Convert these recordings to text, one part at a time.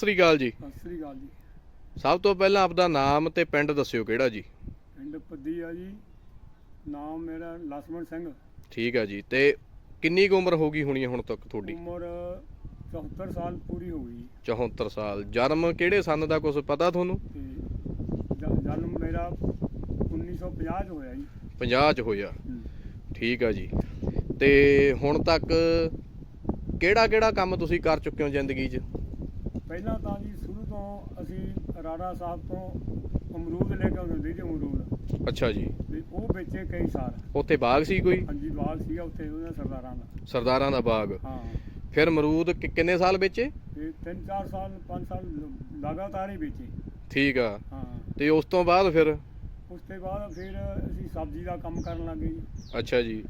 ਸ੍ਰੀ ਅਕਾਲ ਜੀ। ਸਤਿ ਸ੍ਰੀ ਅਕਾਲ ਜੀ। ਸਭ ਤੋਂ ਪਹਿਲਾਂ ਆਪਦਾ ਨਾਮ ਤੇ ਪਿੰਡ ਦੱਸਿਓ ਕਿਹੜਾ ਜੀ? ਪਿੰਡ ਪੱਦੀ ਆ ਜੀ। ਨਾਮ ਮੇਰਾ ਲਸਮਣ ਸਿੰਘ। ਠੀਕ ਆ ਜੀ ਤੇ ਕਿੰਨੀ ਕੁ ਉਮਰ ਹੋ ਗਈ ਹੋਣੀ ਹੈ ਹੁਣ ਤੱਕ ਤੁਹਾਡੀ? ਉਮਰ 74 ਸਾਲ ਪੂਰੀ ਹੋ ਗਈ। 74 ਸਾਲ। ਜਨਮ ਕਿਹੜੇ ਸੰਨ ਦਾ ਕੁਝ ਪਤਾ ਤੁਹਾਨੂੰ? ਤੇ ਜ- ਜਨਮ ਮੇਰਾ 1950 ਚ ਹੋਇਆ ਜੀ। 50 ਚ ਹੋਇਆ। ਹੂੰ। ਠੀਕ ਆ ਜੀ। ਤੇ ਹੁਣ ਤੱਕ ਕਿਹੜਾ ਕਿਹੜਾ ਕੰਮ ਤੁਸੀਂ ਕਰ ਚੁੱਕੇ ਹੋ ਜ਼ਿੰਦਗੀ 'ਚ? ਪਹਿਲਾਂ ਤਾਂ ਜੀ ਸ਼ੁਰੂ ਤੋਂ ਅਸੀਂ ਰਾੜਾ ਸਾਹਿਬ ਤੋਂ ਅਮਰੂਦ ਲੈ ਕੇ ਆਉਂਦੇ ਸੀ ਅਮਰੂਦ। ਅੱਛਾ ਜੀ। ਵੀ ਉਹ ਵੇਚੇ ਕਈ ਸਾਲ। ਉੱਥੇ ਬਾਗ ਸੀ ਕੋਈ? ਹਾਂਜੀ ਬਾਗ ਸੀਗਾ ਉੱਥੇ ਉਹਨਾਂ ਸਰਦਾਰਾਂ ਦਾ। ਸਰਦਾਰਾਂ ਦਾ ਬਾਗ। ਹਾਂ। ਫਿਰ ਅਮਰੂਦ ਕਿ- ਕਿੰਨੇ ਸਾਲ ਵੇਚੇ? ਤੇ 3-4 ਸਾਲ 5 ਸਾਲ ਲ- ਲਗਾਤਾਰ ਹੀ ਵੇਚੇ। ਠੀਕ ਆ। ਹਾਂ। ਤੇ ਉਸ ਤੋਂ ਬਾਅਦ ਫਿਰ? ਉਸ ਤੋਂ ਬਾਅਦ ਫਿਰ ਅਸੀਂ ਸਬਜ਼ੀ ਦਾ ਕੰਮ ਕਰਨ ਲੱਗੇ ਜੀ। ਅੱਛਾ ਜੀ।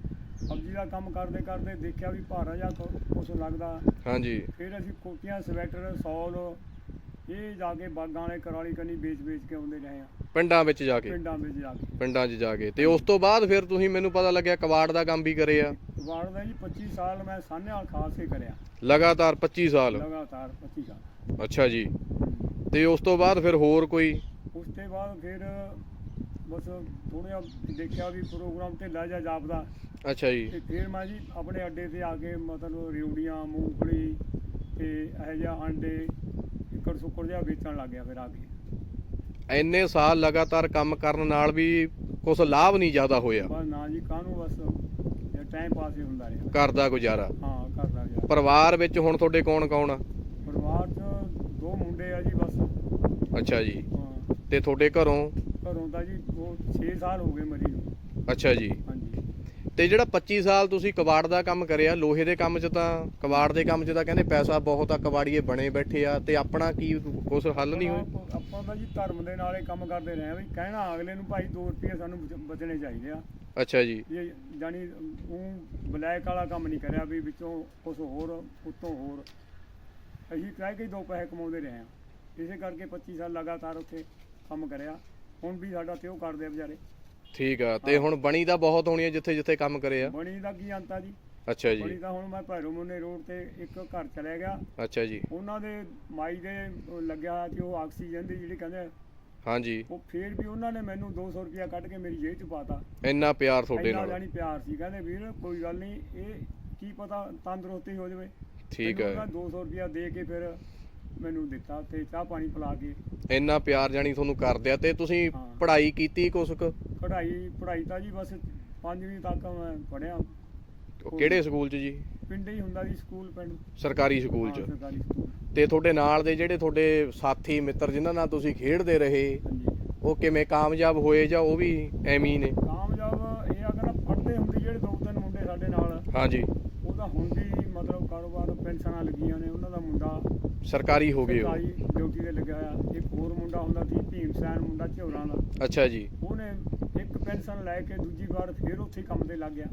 ਸਬਜ਼ੀ ਦਾ ਕੰਮ ਕਰਦੇ ਕਰਦੇ ਦੇਖਿਆ ਵੀ ਭਾਰਾ ਜਿਹਾ ਕੁਛ ਲੱਗਦਾ। ਹਾਂਜੀ। ਫਿਰ ਅਸੀਂ ਕੋਟੀਆਂ ਸਵੈਟਰ ਸੌਲ ਇਹ ਜਾ ਕੇ ਬਾਗਾਂ ਵਾਲੇ ਕਰਾਲੀ ਕੰਨੀ ਵੇਚ ਵੇਚ ਕੇ ਆਉਂਦੇ ਰਹੇ ਆ। ਪਿੰਡਾਂ ਵਿੱਚ ਜਾ ਕੇ? ਪਿੰਡਾਂ ਵਿੱਚ ਜਾ ਕੇ। ਪਿੰਡਾਂ 'ਚ ਜਾ ਕੇ। ਤੇ ਉਸ ਤੋਂ ਬਾਅਦ ਫਿਰ ਤੁਸੀਂ ਮੈਨੂੰ ਪਤਾ ਲੱਗਿਆ ਕਬਾੜ ਦਾ ਕੰਮ ਵੀ ਕਰੇ ਆ? ਵਾੜ ਦਾ ਜੀ 25 ਸਾਲ ਮੈਂ ਸਾਹਨੇ ਵਾਲ ਖਾਸ ਕੇ ਕਰਿਆ। ਲਗਾਤਾਰ 25 ਸਾਲ? ਲਗਾਤਾਰ 25 ਸਾਲ। ਅੱਛਾ ਜੀ। ਤੇ ਉਸ ਤੋਂ ਬਾਅਦ ਫਿਰ ਹੋਰ ਕੋਈ? ਉਸ ਤੋਂ ਬਾਅਦ ਫਿਰ ਬਸ ਥੋੜਾ ਦੇਖਿਆ ਵੀ ਪ੍ਰੋਗਰਾਮ ਢਿੱਲਾ ਜਿਹਾ ਜਾਪਦਾ। ਅੱਛਾ ਜੀ। ਤੇ ਫਿਰ ਮੈਂ ਜੀ ਆਪਣੇ ਅੱਡੇ ਤੇ ਆ ਕੇ ਮਤਲਬ ਰਿਉੜੀਆਂ ਮੂੰਗਫਲੀ ਤੇ ਇਹੋ ਜਿਹਾ ਆਂਡੇ ਇੱਕੜ ਸੁੱਕੜ ਜਿਹਾ ਵੇਚਣ ਲੱਗ ਗਿਆ ਫਿਰ ਆ ਕੇ। ਇੰਨੇ ਸਾਲ ਲਗਾਤਾਰ ਕੰਮ ਕਰਨ ਨਾਲ ਵੀ ਕੁਝ ਲਾਭ ਨਹੀਂ ਜ਼ਿਆਦਾ ਹੋਇਆ। ਬਸ ਨਾ ਜੀ ਕਾਹਨੂੰ ਬਸ ਟਾਈਮ ਪਾਸ ਹੀ ਹੁੰਦਾ ਰਿਹਾ। ਘਰ ਦਾ ਗੁਜ਼ਾਰਾ। ਹਾਂ ਕਰਦਾ ਗਿਆ ਪਰਿਵਾਰ ਵਿੱਚ ਹੁਣ ਤੁਹਾਡੇ ਕੌਣ ਕੌਣ ਆ? ਪਰਿਵਾਰ ਚ ਦੋ ਮੁੰਡੇ ਆ ਜੀ ਬਸ। ਅੱਛਾ ਜੀ। ਹਾਂ। ਤੇ ਤੁਹਾਡੇ ਘਰੋਂ ਘਰੋਂ ਤਾਂ ਜੀ ਉਹ 6 ਸਾਲ ਹੋ ਗਏ ਮਰੀ ਨੂੰ। ਅੱਛਾ ਜੀ। ਹਾਂਜੀ। ਤੇ ਜਿਹੜਾ 25 ਸਾਲ ਤੁਸੀਂ ਕਬਾੜ ਦਾ ਕੰਮ ਕਰਿਆ ਲੋਹੇ ਦੇ ਕੰਮ 'ਚ ਤਾਂ ਕਬਾੜ ਦੇ ਕੰਮ 'ਚ ਤਾਂ ਕਹਿੰਦੇ ਪੈਸਾ ਬਹੁਤ ਆ ਕਬਾੜੀਏ ਬਣੇ ਬੈਠੇ ਆ ਤੇ ਆਪਣਾ ਕੀ ਕੁਝ ਹੱਲ ਨਹੀਂ ਹੋਇਆ? ਆਪਾਂ- ਆਪਾਂ ਤਾਂ ਜੀ ਧਰਮ ਦੇ ਨਾਲ ਕੰਮ ਕਰਦੇ ਰਹੇ ਆ ਵੀ ਕਹਿਣਾ ਅਗਲੇ ਨੂੰ ਭਾਈ 2 ਰੁਪਏ ਸਾਨੂੰ ਬਚ- ਬਚਣੇ ਚਾਹੀਦੇ ਆ। ਅੱਛਾ ਜੀ। ਇਹ ਜਾਨੀ ਉਹ ਬਲੈਕ ਵਾਲਾ ਕੰਮ ਨਹੀਂ ਕਰਿਆ ਵੀ ਵਿੱਚੋਂ ਕੁਝ ਹੋਰ ਉੱਤੋਂ ਹੋਰ। ਅਸੀਂ ਕਹਿ ਕੇ ਹੀ ਦੋ ਪੈਸੇ ਕਮਾਉਂਦੇ ਰਹੇ ਆ। ਇਸੇ ਕਰਕੇ 25 ਸਾਲ ਲਗਾਤਾਰ ਉੱਥੇ ਕੰਮ ਕਰਿਆ। ਹੁਣ ਵੀ ਸਾਡਾ ਤੇ ਉਹ ਕਰਦੇ ਆ ਵਿਚਾਰੇ। ਠੀਕ ਆ ਤੇ ਹੁਣ ਬਣੀ ਤਾਂ ਬਹੁਤ ਹੋਣੀ ਹੈ ਜਿੱਥੇ ਜਿੱਥੇ ਕੰਮ ਕਰੇ ਆ। ਬਣੀ ਦਾ ਕੀ ਅੰਤਾ ਜੀ? ਅੱਛਾ ਬਣੀ ਜੀ ਤਾਂ ਹੁਣ ਮੈਂ ਭੈਰੋ ਮੁੰਨੇ ਰੋਡ ਤੇ ਇੱਕ ਘਰ ਚਲੇ ਗਿਆ। ਅੱਛਾ ਜੀ। ਉਹਨਾਂ ਦੇ ਮਾਈ ਦੇ ਲੱਗਿਆ ਸੀ ਉਹ ਆਕਸੀਜਨ ਦੀ ਜਿਹੜੀ ਕਹਿੰਦੇ ਹਾਂਜੀ। ਉਹ ਫੇਰ ਵੀ ਉਹਨਾਂ ਨੇ ਮੈਨੂੰ 200 ਰੁਪਇਆ ਕੱਢ ਕੇ ਮੇਰੀ ਜੇਬ 'ਚ ਪਾਤਾ। ਇੰਨਾ ਪਿਆਰ ਤੁਹਾਡੇ ਇੰਨਾ ਨਾਲ। ਜਾਨੀ ਪਿਆਰ ਸੀ ਕਹਿੰਦੇ ਵੀਰ ਕੋਈ ਗੱਲ ਨਹੀਂ ਇਹ ਕੀ ਪਤਾ ਤੰਦਰੁਸਤੀ ਹੋ ਜਾਵੇ। ਠੀਕ ਹੈ ਉਹਨਾਂ 200 ਰੁਪਇਆ ਦੇ ਕੇ ਫਿਰ ਮੈਨੂੰ ਦਿੱਤਾ ਤੇ ਚਾਹ ਪਾਣੀ ਪਿਲਾ ਕੇ। ਇੰਨਾ ਪਿਆਰ ਜਾਨੀ ਤੁਹਾਨੂੰ ਕਰਦੇ ਆ ਤੇ ਤੁਸੀਂ ਹਾਂ। ਪੜ੍ਹਾਈ ਕੀਤੀ ਕੁਛ ਕੁ? ਪੜ੍ਹਾਈ ਪੜ੍ਹਾਈ ਤਾਂ ਜੀ ਬਸ ਪੰਜਵੀਂ ਤੱਕ ਮੈਂ ਪੜਿਆ ਕਿਹੜੇ ਸਕੂਲ 'ਚ ਜੀ? ਪਿੰਡੇ ਹੀ ਹੁੰਦਾ ਜੀ ਸਕੂਲ ਪਿੰਡ। ਸਰਕਾਰੀ ਸਕੂਲ ਹਾਂ, 'ਚ। ਸਰਕਾਰੀ ਸਕੂਲ। ਤੇ ਤੁਹਾਡੇ ਨਾਲ ਦੇ ਜਿਹੜੇ ਤੁਹਾਡੇ ਸਾਥੀ ਮਿੱਤਰ ਜਿਨ੍ਹਾਂ ਨਾਲ ਤੁਸੀਂ ਖੇਡਦੇ ਰਹੇ ਹਾਂਜੀ। ਉਹ ਕਿਵੇਂ ਕਾਮਯਾਬ ਹੋਏ ਜਾਂ ਉਹ ਵੀ ਐਵੇਂ ਹੀ ਨੇ? ਕਾਮਯਾਬ ਇਹ ਨਾ ਪੜ੍ਹਦੇ ਹੁੰਦੇ ਜਿਹੜੇ ਦੋ ਤਿੰਨ ਮੁੰਡੇ ਸਾਡੇ ਨਾਲ। ਹਾਂਜੀ। ਉਹ ਤਾਂ ਹੁਣ ਵੀ ਮਤਲਬ ਕਾਰੋਬਾਰ ਪੈਨਸ਼ਨਾਂ ਲੱਗੀਆਂ ਨੇ ਉਹਨਾਂ ਦਾ ਮੁੰਡਾ ਸਰਕਾਰੀ ਹੋ ਗਏ ਉਹ। ਸਰਕਾਰੀ ਡਿਊਟੀ ਤੇ ਲੱਗਿਆ ਹੋਇਆ। ਇੱਕ ਹੋਰ ਮੁੰਡਾ ਹੁੰਦਾ ਸੀ ਭੀਮ ਸੈਨ ਮੁੰਡਾ ਝੋਰਾਂ ਦਾ। ਅੱਛਾ ਜੀ। ਉਹਨੇ ਇੱਕ ਪੈਨਸ਼ਨ ਲੈ ਕੇ ਦੂਜੀ ਵਾਰ ਫੇਰ ਉੱਥੇ ਹੀ ਕੰਮ ਤੇ ਲੱਗ ਗਿਆ।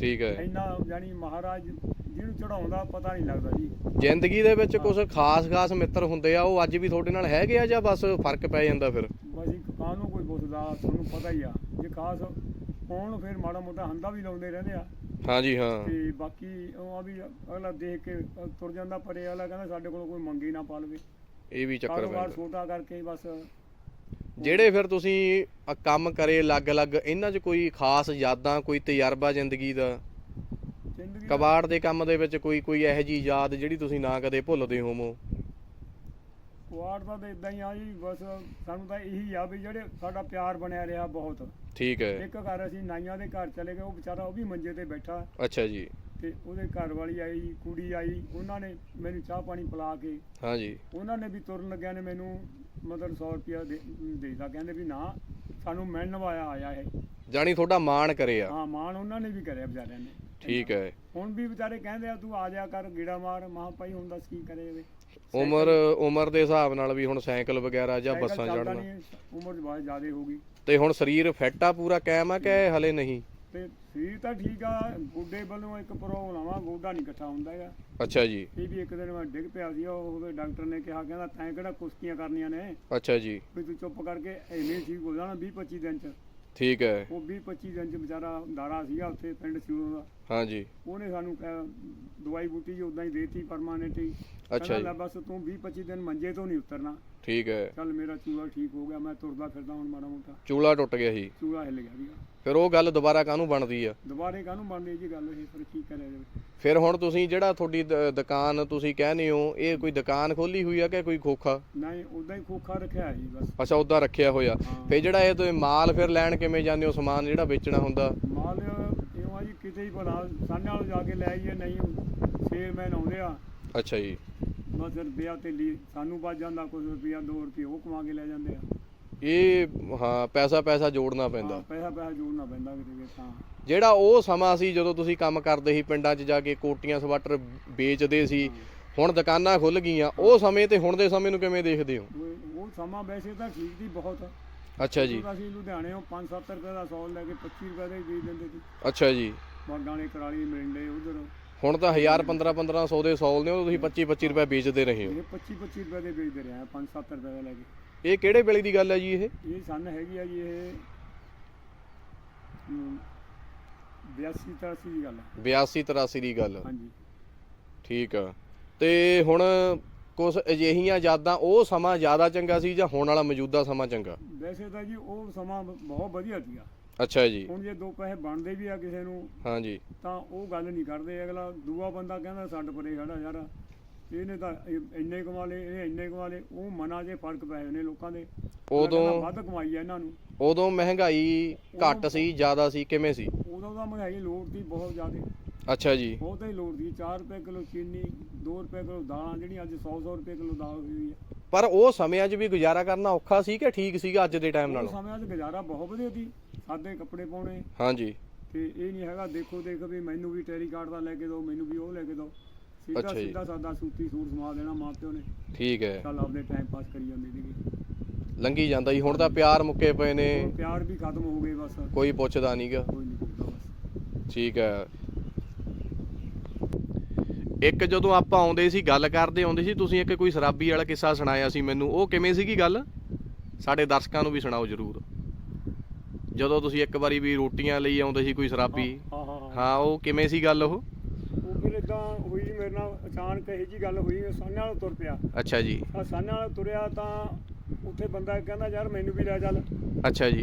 ਠੀਕ ਹੈ। ਇੰਨਾ ਜਾਨੀ ਮਹਾਰਾਜ ਜਿਹਨੂੰ ਚੜਾਉਂਦਾ ਪਤਾ ਨਹੀਂ ਲੱਗਦਾ ਜੀ। ਜ਼ਿੰਦਗੀ ਦੇ ਵਿੱਚ ਕੁਝ ਖਾਸ-ਖਾਸ ਮਿੱਤਰ ਹੁੰਦੇ ਆ ਉਹ ਅੱਜ ਵੀ ਤੁਹਾਡੇ ਨਾਲ ਹੈਗੇ ਆ ਜਾਂ ਬਸ ਫ਼ਰਕ ਪੈ ਜਾਂਦਾ ਫਿਰ? ਬਸ ਇੱਕ ਕਾਹਨੂੰ ਕੋਈ ਪੁੱਛਦਾ ਤੁਹਾਨੂੰ ਪਤਾ ਹੀ ਆ। ਜੇ ਖਾਸ ਹੋਣ ਫਿਰ ਮਾੜਾ ਮੋਟਾ ਹੰਦਾ ਵੀ ਲਾਉਂਦੇ ਰਹਿੰਦੇ ਆ। ਹਾਂਜੀ ਹਾਂ। ਤੇ ਬਾਕੀ ਉਹ ਆ ਵੀ ਅਗਲਾ ਦੇਖ ਕੇ ਤੁਰ ਜਾਂਦਾ ਪਰੇ ਅਗਲਾ ਕਹਿੰਦਾ ਸਾਡੇ ਕੋਲ ਕੋਈ ਮੰਗੀ ਨਾ ਪਾ ਲਵੇ ਇਹ ਵੀ ਚੱਕਰ ਕਾਰੋਬਾਰ ਪੈਂਦਾ। ਛੋਟਾ ਕਰਕੇ ਹੀ ਬਸ। ਜਿਹੜੇ ਫਿਰ ਤੁਸੀਂ ਕੰਮ ਕਰੇ ਅਲੱਗ-ਅਲੱਗ ਇਹਨਾਂ 'ਚ ਕੋਈ ਖਾਸ ਯਾਦਾਂ ਕੋਈ ਤਜਰਬਾ ਜ਼ਿੰਦਗੀ ਦਾ? ਜ਼ਿੰਦਗੀ ਦਾ- ਕਬਾੜ ਦੇ ਕੰਮ ਦੇ ਵਿੱਚ ਕੋਈ ਕੋਈ ਇਹੋ ਜੀ ਯਾਦ ਜਿਹੜੀ ਤੁਸੀਂ ਨਾ ਕਦੇ ਭੁੱਲਦੇ ਹੋਵੋ? ਕੁਆੜ ਦਾ ਤਾਂ ਇਦਾਂ ਹੀ ਆ ਜੀ ਬਸ ਸਾਨੂੰ ਤਾਂ ਇਹੀ ਆ ਵੀ ਜਿਹੜੇ ਸਾਡਾ ਪਿਆਰ ਬਣਿਆ ਰਿਹਾ ਬਹੁਤ। ਠੀਕ ਹੈ। ਇੱਕ ਘਰ ਅਸੀਂ ਨਾਈਆਂ ਦੇ ਘਰ ਚਲੇ ਗਏ ਉਹ ਵਿਚਾਰਾ ਉਹ ਵੀ ਮੰਜੇ ਤੇ ਬੈਠਾ। ਅੱਛਾ ਜੀ। ਤੇ ਉਹਦੇ ਘਰ ਵਾਲੀ ਆਈ ਕੁੜੀ ਆਈ ਉਹਨਾਂ ਨੇ ਮੈਨੂੰ ਚਾਹ ਪਾਣੀ ਪਿਲਾ ਕੇ ਹਾਂਜੀ ਉਹਨਾਂ ਨੇ ਵੀ ਤੁਰਨ ਲੱਗਿਆ ਨੇ ਮੈਨੂੰ ਮਤਲਬ 100 ਰੁਪਿਆ ਦੇ ਦੇਦਾ ਕਹਿੰਦੇ ਵੀ ਨਾ ਸਾਨੂੰ ਮਿਲਣ ਵਾਇਆ ਆਇਆ ਇਹ। ਜਾਣੀ ਤੁਹਾਡਾ ਮਾਣ ਕਰੇ ਆ। ਹਾਂ ਮਾਣ ਉਹਨਾਂ ਨੇ ਵੀ ਕਰਿਆ ਵਿਚਾਰਿਆਂ ਨੇ। ਠੀਕ ਹੈ। ਹੁਣ ਵੀ ਵਿਚਾਰੇ ਕਹਿੰਦੇ ਆ ਤੂੰ ਆ ਜਾ ਕਰ ਗੀੜਾ ਮਾਰ। ਮਾਂ ਭਾਈ ਹੁਣ ਦੱਸ ਕੀ ਕਰੇ ਵੇ ਉਮਰ ਉਮਰ ਦੇ ਹਿਸਾਬ ਨਾਲ ਵੀ ਹੁਣ ਸਾਈਕਲ ਵਗੈਰਾ ਜਾਂ ਸਾਈਕਲ ਬੱਸਾਂ ਚੱਲਦਾ ਚੜਨਾ ਨਹੀਂ, ਉਮਰ ਬਹੁਤ ਜ਼ਿਆਦਾ ਹੋ ਗਈ। ਤੇ ਹੁਣ ਸਰੀਰ ਫਿੱਟ ਆ ਪੂਰਾ ਕਾਇਮ ਆ ਕਿ ਹਲੇ ਨਹੀਂ? ਤੇ ਸਰੀਰ ਤਾਂ ਠੀਕ ਆ ਗੋਡੇ ਵੱਲੋਂ ਇੱਕ ਪ੍ਰੋਬਲਮ ਆ ਗੋਡਾ ਨਹੀਂ ਇਕੱਠਾ ਹੁੰਦਾ ਹੈਗਾ। ਅੱਛਾ ਜੀ। ਇਹ ਵੀ ਇੱਕ ਦਿਨ ਮੈਂ ਡਿੱਗ ਪਿਆ ਸੀ ਉਹ ਉਹਦੇ ਡਾਕਟਰ ਨੇ ਕਿਹਾ ਕਹਿੰਦਾ ਤੈਂ ਕਿਹੜਾ ਕੁਸ਼ਤੀਆਂ ਕਰਨੀਆਂ ਨੇ? ਅੱਛਾ ਜੀ। ਵੀ ਤੂੰ ਚੁੱਪ ਕਰਕੇ ਐਵੇਂ ਠੀਕ ਹੋ ਜਾਣਾ 20 25 ਦਿਨ ਚ। ਠੀਕ ਹੈ। ਉਹ 20 25 ਦਿਨ ਚ ਵਿਚਾਰਾ ਦਾਰਾ ਸੀਗਾ ਉੱਥੇ ਪਿੰਡ ਸਿਉਂ ਦਾ। ਹਾਂਜੀ। ਉਹਨੇ ਸਾਨੂੰ ਕਿਹਾ, ਦਵਾਈ ਬੂਟੀ ਜੀ ਉਦਾਂ ਹੀ ਦੇਤੀ ਪਰਮਾਨੈਂਟ ਹੀ। ਅੱਛਾ ਕਹਿੰਦਾ ਜੀ। ਲੈ ਬਸ ਤੂੰ 20 25 ਦਿਨ ਮੰਜੇ ਤੋਂ ਨਹੀਂ ਉਤਰਨਾ। ਠੀਕ ਹੈ। ਚੱਲ ਮੇਰਾ ਚੂਹਾ ਠੀਕ ਹੋ ਗਿਆ ਮੈਂ ਤੁਰਦਾ ਫਿਰਦਾ ਹੁਣ ਮਾੜਾ ਮੋਟਾ। ਚੂਲਾ ਟੁੱਟ ਗਿਆ ਸੀ। ਚੂਹਾ ਹਿੱਲ ਗਿਆ ਸੀਗਾ। ਫਿਰ ਉਹ ਗੱਲ ਦੁਬਾਰਾ ਕਾਹਨੂੰ ਬਣਦੀ ਆ? ਦੁਬਾਰੇ ਕਾਹਨੂੰ ਬਣਦੀ ਜੀ ਗੱਲ ਇਹ ਫਿਰ ਕੀ ਕਰਿਆ ਜਾਵੇ? ਫਿਰ ਹੁਣ ਤੁਸੀਂ ਜਿਹੜਾ ਤੁਹਾਡੀ ਦ- ਦੁਕਾਨ ਤੁਸੀਂ ਕਹਿੰਦੇ ਹੋ ਇਹ ਕੋਈ ਦੁਕਾਨ ਖੋਲੀ ਹੋਈ ਆ ਕਿ ਕੋਈ ਖੋਖਾ? ਨਹੀਂ ਉਦਾਂ ਹੀ ਖੋਖਾ ਰੱਖਿਆ ਸੀ ਬਸ। ਅੱਛਾ ਉਦਾਂ ਰੱਖਿਆ ਹੋਇਆ। ਹਾਂ। ਫਿਰ ਜਿਹੜਾ ਇਹ ਤੁਸੀਂ ਮਾਲ ਫਿਰ ਲੈਣ ਕਿਵੇਂ ਜਾਂਦੇ ਹੋ ਸਮਾਨ ਜਿਹੜਾ ਵੇਚਣਾ ਹੁੰਦਾ? ਮਾਲ ਇਉਂ ਆ ਜੀ ਕਿਤੇ ਹੀ ਭਲਾ ਸਾਨੇ ਨਾਲ ਜਾ ਕੇ ਲੈ ਆਈਏ ਨਹੀਂ ਸੇਲਮੈਨ ਆਉਂਦੇ ਆ। ਅੱਛਾ ਜੀ। ਬਸ ਰੁਪਿਆ ਤੇ ਲਈ ਸਾਨੂੰ ਬਚ ਜਾਂਦਾ ਕੁਝ ਰੁਪਿਆ 2 ਰੁਪਏ ਉਹ ਕਮਾ ਕੇ ਲੈ ਜਾਂਦੇ ਆ। ਇਹ ਹਾਂ ਪੈਸਾ ਪੈਸਾ ਜੋੜਨਾ ਪੈਂਦਾ। ਪੈਸਾ ਪੈਸਾ ਜੋੜਨਾ ਪੈਂਦਾ ਕਿਤੇ ਕਿਤੇ ਤਾਂ। ਜਿਹੜਾ ਉਹ ਸਮਾਂ ਸੀ ਜਦੋਂ ਤੁਸੀਂ ਕੰਮ ਕਰਦੇ ਸੀ ਪਿੰਡਾਂ 'ਚ ਜਾ ਕੇ ਕੋਟੀਆਂ ਸਵੈਟਰ ਵੇਚਦੇ ਸੀ ਹੁਣ ਦੁਕਾਨਾਂ ਖੁੱਲ ਗਈਆਂ ਉਹ ਸਮੇਂ ਤੇ ਹੁਣ ਦੇ ਸਮੇਂ ਨੂੰ ਕਿਵੇਂ ਦੇਖਦੇ ਹੋ? ਉਹ ਉਹ ਸਮਾਂ ਵੈਸੇ ਤਾਂ ਠੀਕ ਸੀ ਬਹੁਤ। ਅੱਛਾ ਜੀ। ਅਸੀਂ ਲੁਧਿਆਣੇ 5-7 ਰੁਪਏ ਦਾ ਸੌਲ ਲੈ ਕੇ 25 ਰੁਪਏ ਦਾ ਵੇਚ ਦਿੰਦੇ ਸੀ। ਅੱਛਾ ਜੀ। ਬਾਗਾਂ ਵਾਲੇ ਕਰਾਲੀ ਮਰਿੰਡੇ ਉਧਰ। ਹੁਣ ਤਾਂ 1000 15 1500 ਦੇ ਸੌਲ ਨੇ ਉਹ ਤੁਸੀਂ 25 25 ਰੁਪਏ ਵੇਚਦੇ ਰਹੇ ਹੋ। ਇਹ 25-25 ਰੁਪਏ ਦੇ ਵੇਚਦੇ ਰਹੇ ਆ 5-7 ਰੁਪਏ ਦਾ ਲੈ ਕੇ। ਇਹ ਕਿਹੜੇ ਵੇਲੇ ਦੀ ਗੱਲ ਹੈ ਜੀ ਇਹ? ਇਹ ਸੰਨ ਹੈਗੀ ਆ ਜੀ ਇਹ 82 83 ਦੀ ਗੱਲ ਹੈ 82 83 ਦੀ ਗੱਲ। ਹਾਂਜੀ। ਠੀਕ ਆ। ਤੇ ਹੁਣ ਕੁਝ ਅਜਿਹੀਆਂ ਯਾਦਾਂ ਉਹ ਸਮਾਂ ਜ਼ਿਆਦਾ ਚੰਗਾ ਸੀ ਜਾਂ ਹੁਣ ਵਾਲਾ ਮੌਜੂਦਾ ਸਮਾਂ ਚੰਗਾ? ਵੈਸੇ ਤਾਂ ਜੀ ਉਹ ਸਮਾਂ ਬਹੁਤ ਵਧੀਆ ਸੀਗਾ। ਅੱਛਾ ਜੀ। ਹੁਣ ਜੇ ਦੋ ਪੈਸੇ ਬਣਦੇ ਵੀ ਆ ਕਿਸੇ ਨੂੰ ਹਾਂਜੀ ਤਾਂ ਉਹ ਗੱਲ ਨਹੀਂ ਕਰਦੇ ਅਗਲਾ। ਦੂਆ ਬੰਦਾ ਕਹਿੰਦਾ ਛੱਡ ਪਰੇ ਖੜਾ ਯਾਰ। ਇਹਨੇ ਤਾਂ ਇਹ ਇੰਨੇ ਕਮਾ ਲਏ ਇਹ ਇੰਨੇ ਕਮਾ ਲਏ ਉਹ ਮਨਾਂ 'ਚ ਫ਼ਰਕ ਪਏ ਨੇ ਲੋਕਾਂ ਦੇ। ਉਦੋਂ ਕਹਿੰਦਾ ਵੱਧ ਕਮਾਈ ਆ ਇਹਨਾਂ ਨੂੰ। ਉਦੋਂ ਮਹਿੰਗਾਈ ਘੱਟ ਸੀ ਜ਼ਿਆਦਾ ਸੀ ਕਿਵੇਂ ਸੀ? ਉਦੋਂ ਤਾਂ ਮਹਿੰਗਾਈ ਲੋੜ ਦੀ ਬਹੁਤ ਜ਼ਿਆਦਾ। ਅੱਛਾ ਜੀ। ਬਹੁਤ ਹੀ ਲੋੜ ਦੀ 4 ਰੁਪਏ ਕਿਲੋ ਚੀਨੀ 2 ਰੁਪਏ ਕਿਲੋ ਦਾਲਾਂ ਜਿਹੜੀਆਂ ਅੱਜ 100 100 ਰੁਪਏ ਕਿਲੋ ਦਾਲ ਹੋਈ ਹੈ ਪਰ ਉਹ ਸਮਿਆਂ 'ਚ ਵੀ ਗੁਜ਼ਾਰਾ ਕਰਨਾ ਔਖਾ ਸੀ ਕਿ ਠੀਕ ਸੀਗਾ ਅੱਜ ਦੇ ਟਾਈਮ ਉਹ ਨਾਲੋਂ ਸਮਿਆਂ 'ਚ ਗੁਜ਼ਾਰਾ ਬਹੁਤ ਵਧੀਆ ਸੀ ਸਾਦੇ ਕੱਪੜੇ ਪਾਉਣੇ। ਹਾਂਜੀ। ਤੇ ਇਹ ਨਹੀਂ ਹੈਗਾ ਦੇਖੋ ਦੇਖ ਵੀ ਮੈਨੂੰ ਵੀ ਟੈਰੀ ਕਾਰਡ ਦਾ ਲੈ ਕੇ ਦਿਓ ਮੈਨੂੰ ਵੀ ਉਹ ਲੈ ਕੇ ਦਿਓ। ਸਿੱਧਾ ਅੱਛਾ ਜੀ। ਸਿੱਧਾ ਸਾਦਾ ਸੂਤੀ ਸੂਟ ਸਮਾ ਦੇਣਾ ਮਾਂ ਪਿਓ ਨੇ। ਠੀਕ ਹੈ। ਚੱਲ ਆਪਦੇ ਟਾਈਮ ਪਾਸ ਕਰੀ ਜਾਂਦੇ ਸੀਗੇ। ਲੰਗੀ ਜਾਂਦਾ ਜੀ। ਹੁਣ ਤਾਂ ਪਿਆਰ ਮੁੱਕੇ ਪਏ ਨੇ। ਹੁਣ ਪਿਆਰ ਵੀ ਖਤਮ ਹੋ ਗਏ ਬਸ। ਕੋਈ ਪੁੱਛਦਾ ਨਹੀਂਗਾ ਕੋਈ ਨਹੀਂ ਪੁੱਛਦਾ ਬਸ। ਠੀਕ ਹੈ। ਇੱਕ ਜਦੋਂ ਆਪਾਂ ਆਉਂਦੇ ਸੀ ਗੱਲ ਕਰਦੇ ਆਉਂਦੇ ਸੀ ਤੁਸੀਂ ਇੱਕ ਕੋਈ ਸ਼ਰਾਬੀ ਵਾਲਾ ਕਿੱਸਾ ਸੁਣਾਇਆ ਸੀ ਮੈਨੂੰ? ਉਹ ਕਿਵੇਂ ਸੀਗੀ ਗੱਲ? ਸਾਡੇ ਦਰਸ਼ਕਾਂ ਨੂੰ ਵੀ ਸੁਣਾਓ ਜਰੂਰ। ਜਦੋਂ ਤੁਸੀਂ ਇੱਕ ਵਾਰੀ ਵੀ ਰੋਟੀਆਂ ਲਈ ਆਉਂਦੇ ਸੀ ਕੋਈ ਸ਼ਰਾਬੀ। ਹਾਂ ਹਾਂ ਹਾਂ। ਹਾਂ ਉਹ ਕਿਵੇਂ ਸੀ ਗੱਲ ਉਹ? ਇਦਾਂ ਹੋਈ ਜੀ ਮੇਰੇ ਨਾਲ ਅਚਾਨਕ ਇਹੋ ਜੀ ਗੱਲ ਹੋਈ ਸਾਨੇ ਨਾਲ ਤੁਰ ਪਿਆ। ਅੱਛਾ ਜੀ। ਆ ਸਾਨੇ ਨਾਲ ਤੁਰਿਆ ਤਾਂ ਉੱਥੇ ਬੰਦਾ ਕਹਿੰਦਾ ਯਾਰ ਮੈਨੂੰ ਵੀ ਲੈ ਚੱਲ। ਅੱਛਾ ਜੀ।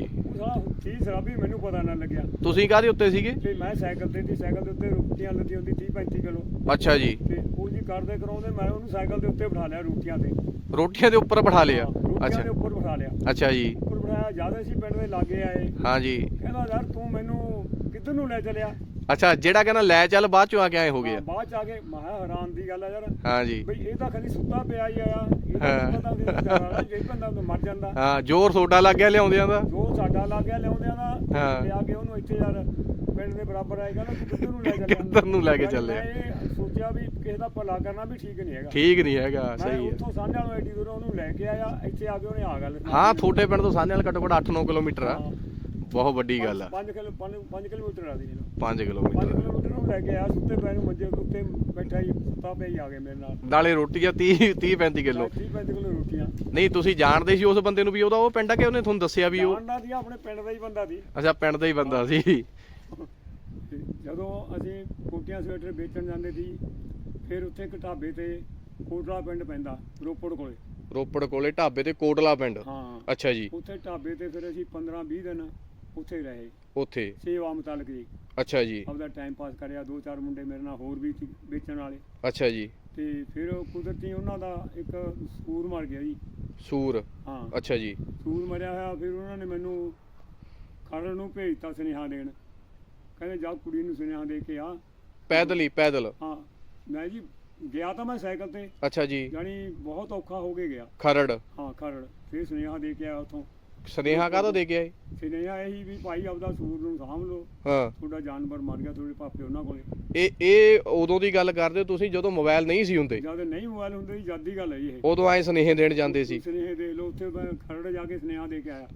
ਕੀ ਸ਼ਰਾਬੀ ਮੈਨੂੰ ਪਤਾ ਨਾ ਲੱਗਿਆ। ਤੁਸੀਂ ਕਾਹਦੇ ਉੱਤੇ ਸੀਗੇ? ਤੇ ਮੈਂ ਸਾਈਕਲ ਤੇ ਸੀ ਸਾਈਕਲ ਦੇ ਉੱਤੇ ਰੋਟੀਆਂ ਲੱਦੀ ਹੁੰਦੀ 30 35 ਕਿਲੋ। ਅੱਛਾ ਜੀ। ਤੇ ਉਹ ਜੀ ਕਰਦੇ ਕਰਾਉਂਦੇ ਮੈਂ ਉਹਨੂੰ ਸਾਈਕਲ ਦੇ ਉੱਤੇ ਬਿਠਾ ਲਿਆ ਰੋਟੀਆਂ ਤੇ। ਰੋਟੀਆਂ ਦੇ ਉੱਪਰ ਬਿਠਾ ਲਿਆ? ਅੱਛਾ। ਦੇ ਉੱਪਰ ਬਿਠਾ ਲਿਆ। ਅੱਛਾ ਜੀ। ਉੱਪਰ ਬਿਠਾਇਆ ਜ਼ਿਆਦਾ ਸੀ ਪਿੰਡ ਦੇ ਲਾਗੇ ਆਏ। ਹਾਂ ਜੀ। ਕਹਿੰਦਾ ਯਾਰ ਤੂੰ ਮੈਨੂੰ ਕਿੱਧਰ ਨੂੰ ਲੈ ਚਲਿਆ? ਅੱਛਾ ਜਿਹੜਾ ਕਹਿੰਦਾ ਲੈ ਚੱਲ ਬਾਅਦ ਚੋਂ ਆ ਕੇ ਆਏ ਹੋ ਹਾਂ, ਬਾਅਦ ਚ ਆ ਕੇ ਮੈਂ ਕਿਹਾ ਹੈਰਾਨ ਦੀ ਗੱਲ ਆ ਯਾਰ। ਹਾਂ ਜੀ। ਬਈ ਇਹ ਤਾਂ ਖਾਲੀ ਸੁੱਤਾ ਪਿਆ ਹੀ ਆਇਆ ਇਹ ਤਾਂ। ਨਹੀਂ ਪਤਾ ਕਿ ਜਾਣਾ ਜੇ ਬੰਦਾ ਮਰ ਜਾਂਦਾ। ਹਾਂ ਜ਼ੋਰ ਸੋਡਾ ਲੱਗ ਗਿਆ ਲਿਆਉਂਦਿਆਂ ਦਾ। ਜੋ ਸਾਡਾ ਲੱਗ ਗਿਆ ਲਿਆਉਂਦਿਆਂ ਦਾ। ਤੇ ਆ ਕੇ ਉਹਨੂੰ ਇੱਥੇ ਯਾਰ ਪਿੰਡ ਦੇ ਬਰਾਬਰ ਆਏਗਾ ਨਾ ਕਿੱਧਰ ਨੂੰ ਲੈ ਚੱਲਿਆ? ਕਿੱਧਰ ਨੂੰ ਲੈ ਕੇ ਚੱਲਿਆ? ਸੋਚਿਆ ਵੀ ਕਿਸੇ ਦਾ ਭਲਾ ਕਰਨਾ ਵੀ ਠੀਕ ਨਹੀਂ ਹੈਗਾ। ਠੀਕ ਨਹੀਂ ਹੈਗਾ ਸਹੀ ਹੈ। ਉੱਥੋਂ ਸਾਂਝਾ ਨੂੰ ਐਡੀ ਦੂਰੋਂ ਉਹਨੂੰ ਲੈ ਕੇ ਆਇਆ ਇੱਥੇ ਆ ਕੇ ਉਹਨੇ ਆ ਗੱਲ ਹਾਂ ਥੋੜੇ ਪਿੰਡ ਤੋਂ ਸਾਹਨੇ ਵਾਲ ਘੱਟੋ ਘੱਟ 8-9 ਕਿਲੋਮੀਟਰ ਆ। ਬਹੁਤ ਵੱਡੀ ਗੱਲ ਆ। 5 ਕਿਲੋ 5 ਕਿਲੋਮੀਟਰ ਆ ਦੀ 5 5 ਕਿਲੋਮੀਟਰ। ਕਿਲੋਮੀਟਰ ਨੂੰ ਲੈ ਕੇ ਆਇਆ ਸੁੱਤੇ ਪੈ ਨੂੰ ਮੰਜੇ ਉੱਤੇ ਬੈਠਾ ਹੀ ਸੁੱਤਾ ਪਿਆ ਹੀ ਆ ਗਏ ਮੇਰੇ ਨਾਲ। ਨਾਲੇ ਰੋਟੀਆਂ 30 30 35 ਕਿਲੋ। 30 35 ਕਿਲੋ ਰੋਟੀਆਂ। ਨਹੀਂ ਤੁਸੀਂ ਜਾਣਦੇ ਸੀ ਉਸ ਬੰਦੇ ਨੂੰ ਵੀ ਉਹਦਾ ਉਹ ਪਿੰਡ ਆ ਕਿ ਉਹਨੇ ਤੁਹਾਨੂੰ ਦੱਸਿਆ ਵੀ ਉਹ? ਜਾਣਦਾ ਸੀ ਆਪਣੇ ਪਿੰਡ ਦਾ ਹੀ ਬੰਦਾ ਸੀ। ਅੱਛਾ ਪਿੰਡ ਦਾ ਹੀ ਬੰਦਾ ਸੀ। ਤੇ ਜਦੋਂ ਅਸੀਂ ਕੋਟੀਆਂ ਸਵੈਟਰ ਵੇਚਣ ਜਾਂਦੇ ਸੀ ਫਿਰ ਉੱਥੇ ਇੱਕ ਢਾਬੇ ਤੇ ਕੋਟਲਾ ਪਿੰਡ ਪੈਂਦਾ ਰੋਪੜ ਕੋਲੇ। ਰੋਪੜ ਕੋਲੇ ਢਾਬੇ ਤੇ ਕੋਟਲਾ ਪਿੰਡ। ਹਾਂ। ਅੱਛਾ ਜੀ। ਉੱਥੇ ਢਾਬੇ ਤੇ ਫਿਰ ਅਸੀਂ 15 20 ਦਿਨ ਉੱਥੇ ਰਹੇ। ਉੱਥੇ? ਸੇਵਾ ਮੁਤਾਲਕ ਜੀ। ਅੱਛਾ ਜੀ। ਆਪਦਾ ਟਾਈਮ ਪਾਸ ਕਰਿਆ ਦੋ ਚਾਰ ਮੁੰਡੇ ਮੇਰੇ ਨਾਲ ਹੋਰ ਵੀ ਸੀ ਵੇਚਣ ਵਾਲੇ। ਅੱਛਾ ਜੀ। ਤੇ ਫਿਰ ਕੁਦਰਤੀ ਉਹਨਾਂ ਦਾ ਇੱਕ ਸੂਰ ਮਰ ਗਿਆ ਜੀ। ਸੂਰ? ਹਾਂ। ਅੱਛਾ ਜੀ। ਸੂਰ ਮਰਿਆ ਹੋਇਆ ਫਿਰ ਉਹਨਾਂ ਨੇ ਮੈਨੂੰ ਖੜਨ ਨੂੰ ਭੇਜਤਾ ਸੁਨੇਹਾ ਦੇਣ। ਕਹਿੰਦੇ ਜਾ ਕੁੜੀ ਨੂੰ ਸੁਨੇਹਾ ਦੇ ਕੇ ਆ। ਪੈਦਲ ਹੀ ਪੈਦਲ? ਹਾਂ। ਮੈਂ ਜੀ ਗਿਆ ਤਾਂ ਮੈਂ ਸਾਈਕਲ ਤੇ। ਅੱਛਾ ਜੀ। ਜਾਣੀ ਬਹੁਤ ਔਖਾ ਹੋ ਕੇ ਗਿਆ। ਖਰੜ? ਹਾਂ ਖਰੜ। ਫਿਰ ਸੁਨੇਹਾ ਦੇ ਕੇ ਆਇਆ ਉਥੋਂ। ਸਨੇਹਾ ਕਾਹਦਾ ਦੇ ਕੇ ਆਏ? ਸੁਨੇਹਾ ਇਹੀ ਵੀ ਭਾਈ ਆਪਦਾ ਸੂਰ ਨੂੰ ਸਾਂਭ ਲਓ। ਹਾਂ। ਤੁਹਾਡਾ ਜਾਨਵਰ ਮਰ ਗਿਆ ਤੁਹਾਡੇ ਪਾਪੇ ਉਹਨਾਂ ਕੋਲੇ। ਇਹ ਇਹ ਉਦੋਂ ਦੀ ਗੱਲ ਕਰਦੇ ਹੋ ਤੁਸੀਂ ਜਦੋਂ ਮੋਬਾਈਲ ਨਹੀਂ ਸੀ ਹੁੰਦੇ? ਜਦ ਨਹੀਂ ਮੋਬਾਈਲ ਹੁੰਦੇ ਸੀ ਜਦ ਦੀ ਗੱਲ ਹੈ ਜੀ ਇਹ। ਉਦੋਂ ਐ ਸੁਨੇਹੇ ਦੇਣ ਜਾਂਦੇ ਸੀ। ਸੁਨੇਹੇ ਦੇ ਲਓ ਉੱਥੇ ਮੈਂ ਖਰੜ ਜਾ ਕੇ ਸੁਨੇਹਾ ਦੇ ਕੇ ਆਇਆ।